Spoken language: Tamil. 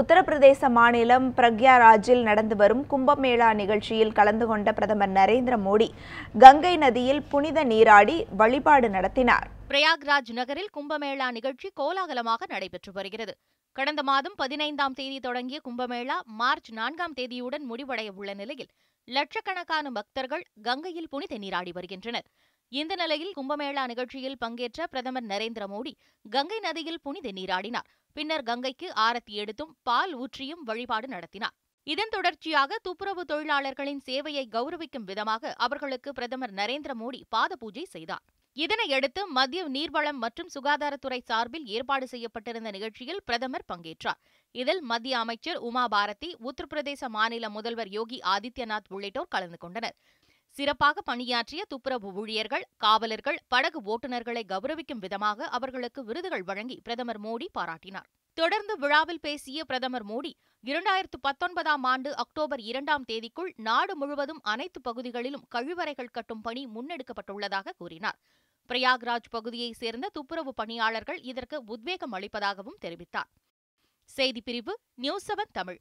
உத்தரப்பிரதேச மாநிலம் பிரக்யாராஜில் நடந்து வரும் கும்பமேளா நிகழ்ச்சியில் கலந்து கொண்ட பிரதமர் நரேந்திர மோடி கங்கை நதியில் புனித நீராடி வழிபாடு நடத்தினார். பிரயாக்ராஜ் நகரில் கும்பமேளா நிகழ்ச்சி கோலாகலமாக நடைபெற்று வருகிறது. கடந்த மாதம் பதினைந்தாம் தேதி தொடங்கிய கும்பமேளா மார்ச் நான்காம் தேதியுடன் முடிவடைய உள்ள நிலையில் லட்சக்கணக்கான பக்தர்கள் கங்கையில் புனித நீராடி வருகின்றனர். இந்த நிலையில் கும்பமேளா நிகழ்ச்சியில் பங்கேற்ற பிரதமர் நரேந்திர மோடி கங்கை நதியில் புனித நீராடினார். பின்னர் கங்கைக்கு ஆரத்தி எடுத்தும் பால் ஊற்றியும் வழிபாடு நடத்தினார். இதன் தொடர்ச்சியாக துப்புரவு தொழிலாளர்களின் சேவையை கௌரவிக்கும் விதமாக அவர்களுக்கு பிரதமர் நரேந்திர மோடி பாத பூஜை செய்தார். இதனையடுத்து மத்திய நீர்வளம் மற்றும் சுகாதாரத்துறை சார்பில் ஏற்பாடு செய்யப்பட்டிருந்த நிகழ்ச்சியில் பிரதமர் பங்கேற்றார். இதில் மத்திய அமைச்சர் உமா பாரதி உத்தரப்பிரதேச மாநில முதல்வர் யோகி ஆதித்யநாத் உள்ளிட்டோர் கலந்து கொண்டனர். சிறப்பாக பணியாற்றிய துப்புரவு ஊழியர்கள் காவலர்கள் படகு ஓட்டுநர்களை கௌரவிக்கும் விதமாக அவர்களுக்கு விருதுகள் வழங்கி பிரதமர் மோடி பாராட்டினார். தொடர்ந்து விழாவில் பேசிய பிரதமர் மோடி இரண்டாயிரத்து பத்தொன்பதாம் ஆண்டு அக்டோபர் இரண்டாம் தேதிக்குள் நாடு முழுவதும் அனைத்து பகுதிகளிலும் கழிவறைகள் கட்டும் பணி முன்னெடுக்கப்பட்டுள்ளதாக கூறினார். பிரயாக்ராஜ் பகுதியைச் சேர்ந்த துப்புரவு பணியாளர்கள் இதற்கு உத்வேகம் அளிப்பதாகவும் தெரிவித்தார். செய்திப்பிரிவு நியூஸ் செவன் தமிழ்.